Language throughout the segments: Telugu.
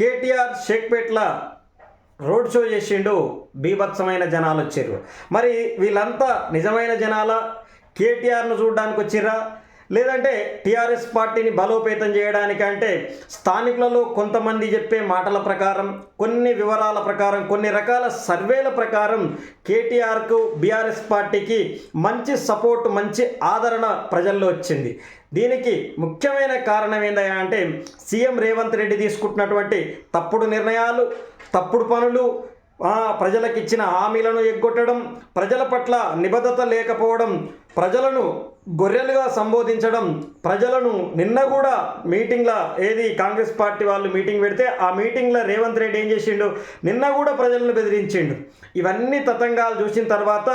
కేటీఆర్ షేక్పేట్ల రోడ్ షో చేసిండు బీభత్సమైన జనాలు వచ్చారు. మరి వీళ్ళంతా నిజమైన జనాల? కేటీఆర్ను చూడడానికి వచ్చిర్రా లేదంటే టీఆర్ఎస్ పార్టీని బలోపేతం చేయడానికి అంటే స్థానికులలో కొంతమంది చెప్పే మాటల ప్రకారం కొన్ని వివరాల ప్రకారం కొన్ని రకాల సర్వేల ప్రకారం కేటీఆర్కు బీఆర్ఎస్ పార్టీకి మంచి సపోర్ట్ మంచి ఆదరణ ప్రజల్లో వచ్చింది. దీనికి ముఖ్యమైన కారణం ఏందయ్యా అంటే సీఎం రేవంత్ రెడ్డి తీసుకుంటున్నటువంటి తప్పుడు నిర్ణయాలు తప్పుడు పనులు ప్రజలకు ఇచ్చిన హామీలను ఎగ్గొట్టడం ప్రజల పట్ల నిబద్ధత లేకపోవడం ప్రజలను గొర్రెలుగా సంబోధించడం ప్రజలను నిన్న కూడా మీటింగ్ల ఏది కాంగ్రెస్ పార్టీ వాళ్ళు మీటింగ్ పెడితే ఆ మీటింగ్లో రేవంత్ రెడ్డి ఏం చేసిండు? నిన్న కూడా ప్రజలను బెదిరించిండు. ఇవన్నీ తతంగాలు చూసిన తర్వాత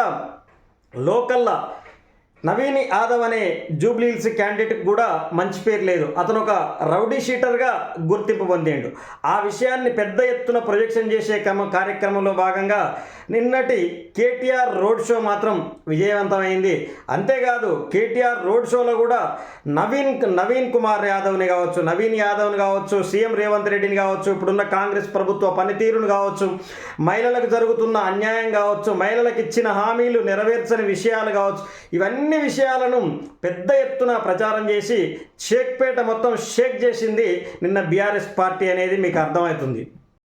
లోకల్లా నవీన్ యాదవ్ అనే జూబ్లీహిల్స్ క్యాండిడేట్కి కూడా మంచి పేరు లేదు. అతను ఒక రౌడీ షీటర్గా గుర్తింపు పొందిండు. ఆ విషయాన్ని పెద్ద ఎత్తున ప్రొజెక్షన్ చేసే క్రమ కార్యక్రమంలో భాగంగా నిన్నటి కేటీఆర్ రోడ్ షో మాత్రం విజయవంతమైంది. అంతేకాదు కేటీఆర్ రోడ్ షోలో కూడా నవీన్ నవీన్ కుమార్ యాదవ్ని కావచ్చు నవీన్ యాదవ్ని కావచ్చు సీఎం రేవంత్ రెడ్డిని కావచ్చు ఇప్పుడున్న కాంగ్రెస్ ప్రభుత్వ పనితీరును కావచ్చు మహిళలకు జరుగుతున్న అన్యాయం కావచ్చు మహిళలకు ఇచ్చిన హామీలు నెరవేర్చని విషయాలు కావచ్చు ఇవన్నీ విషయాలను పెద్ద ఎత్తున ప్రచారం చేసి షేక్పేట మొత్తం షేక్ చేసింది నిన్న బీఆర్ఎస్ పార్టీ అనేది మీకు అర్థమవుతుంది.